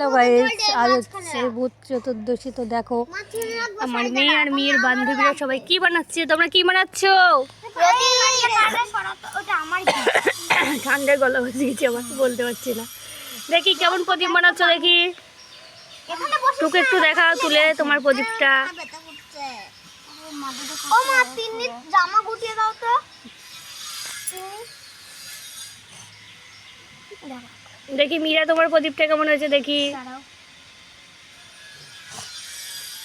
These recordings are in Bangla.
হ্যালো গাইস আজ হচ্ছে ভূত চতুর্দশী তো দেখো আমার মেয়ে আর মেয়ের বান্ধবীরা সবাই কি বানাচ্ছে? তোমরা কি বানাচ্ছ? ঠান্ডায় গলা বসে গেছে আমার বলতে পারছি না। দেখি কেমন প্রদীপ বানাচ্ছ দেখি। তোকে একটু দেখা তুলে তোমার প্রদীপটা। জামা গুটিয়ে দাও তো। দেখি মীরা তোমার প্রদীপটা কেমন হয়েছে দেখি।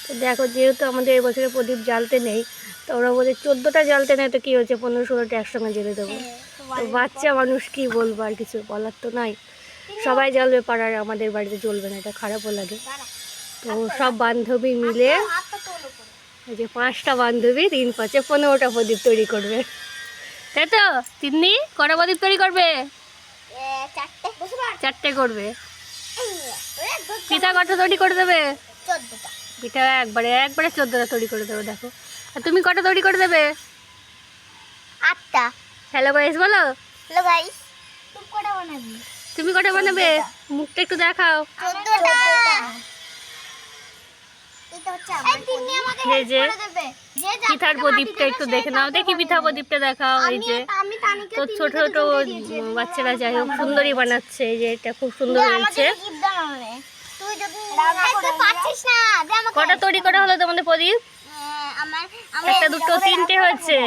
তো দেখো যেহেতু আমাদের এবছরে প্রদীপ জ্বালতে নেই তো ওরা বলছে চোদ্দোটা জ্বালতে নেই তো কী হয়েছে? পনেরো ষোলোটা একসঙ্গে জ্বেলে দেবো। তো বাচ্চা মানুষ কি বলব আর কিছু বলার তো নাই। সবাই জ্বালবে পাড়ার আমাদের বাড়িতে জ্বলবে না এটা খারাপও লাগে। তো সব বান্ধবী মিলে করে। এই যে পাঁচটা বান্ধবী তিন পাঁচে পনেরোটা প্রদীপ তৈরি করবে। তাই তো? তিন্নি কটা প্রদীপ তৈরি করবে? চারটে। করবে। পিঠা কটা তৈরি করে দেবে? পিঠা একবারে একবারে চোদ্দোটা তৈরি করে দেবে দেখো। আর তুমি কটা তৈরি করে দেবে? আটটা। হ্যালো গাইস বলো। হ্যালো গাইস তুমি কটা বানাবে? তুমি কটা বানাবে? মুখটা একটু দেখাও। চোদ্দটা এটা হচ্ছে আমার তিন্নি আমাকে এই যে পিঠার প্রদীপটা একটু দেখে নাও। দেখি পিঠা প্রদীপটা দেখাও এই যে। আমি তো ছোট ছোট বাচ্চারা যাই হোক সুন্দরই বানাচ্ছে। এই যে এটা খুব সুন্দর হয়েছে। কটা তৈরি করা হলো তোমাদের প্রদীপ? হ্যাঁ, আমার আমার একটা দুটো তিনটে হয়েছে।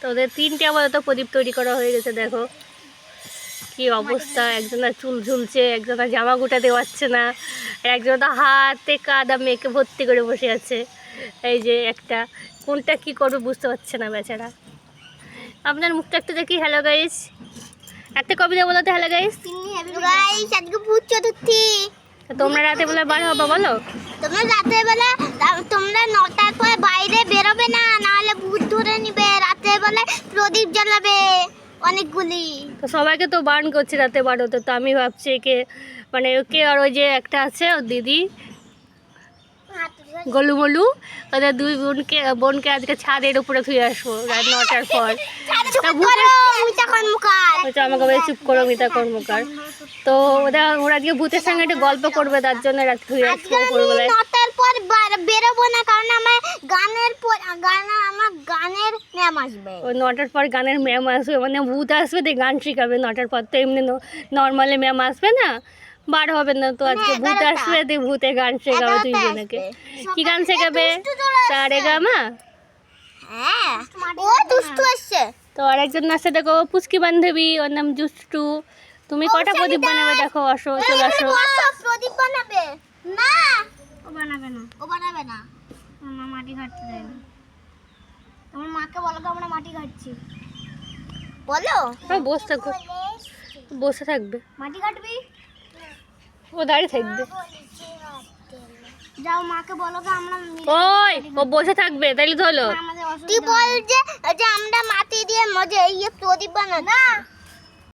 তো ওদের তিনটে আপাতত প্রদীপ তৈরি করা হয়ে গেছে দেখো। কি অবস্থা? একজনের চুল ঝুলছে একজনের জামা গুটাতে পারছে না আর তো হাতে কাদা মেয়েকে ভর্তি করে বসে আছে। এই যে একটা কোনটা কি করবে বুঝতে পারছে না বেচারা। আপনার মুখটা একটু দেখি হ্যালো গাইস একটা কবিতা বলো তো হ্যালো গাইস গাইস আজকে ভূত চতুর্থী। তোমরা রাতে বেলা বার হবে বলো। তোমরা রাতের বেলা তোমরা নটার পর বাইরে বেরোবে না নাহলে ভূত ধরে নিবে। রাতের বেলা প্রদীপ জ্বালাবে। অনেকগুলি। তো সবাইকে তো বার্ন করছে রাতে বারোতে তো আমি ভাবছি একে মানে ওকে আর ওই যে একটা আছে ওর দিদি। গলু মলু ওদের দুই বোনকে বোনকে আজকে ছাদের উপরে ধুয়ে আসব রাত নটার পর। আমাকে বলে চুপ করো মিতা কর্মকার। তো ওরা ওরা আজকে ভূতের সঙ্গে একটু গল্প করবে তার জন্য রাতে ধুয়ে আসব আমি নটার পর বার- বেরোবো না কারণ আমার গানের পর গান গানের ম্যাম আসবে। ওই নটার পর গানের ম্যাম আসবে মানে ভূত আসবে দিয়ে গান শেখাবে নটার পর তো এমনি নর্মালি ম্যাম আসবে না বার হবে না তো আজকে ভূত আসবে দিয়ে ভূতে গান শেখাবে এগারোটা বোনকে কি গান শেখাবে? তারে আসছে। গামা হ্যাঁ ও দুষ্টু আসছে। তো আর একজন আছে দেখো পুচকি বান্ধবী ওর নাম জুষ্টু। তুমি কটা প্রদীপ বানাবে? দেখো আসো চলে আসো। প্রদীপ বানাবে। না। ও বানাবে না। ও বানাবে না। মা মাটি ঘাটতে দেবে তোমার মাকে বলো তো আমরা মাটি কাটছি। বলো? হ্যাঁ বসে থাকো। বসে থাকবে। মাটি কাটবি? ও দাঁড়িয়ে থাকবে। যাও মাকে বলো তো আমরা ওই ও বসে থাকবে তাইলে তো হলো তুই বল যে যে আমরা মাটি দিয়ে মজা এই প্রদীপ বানাবো না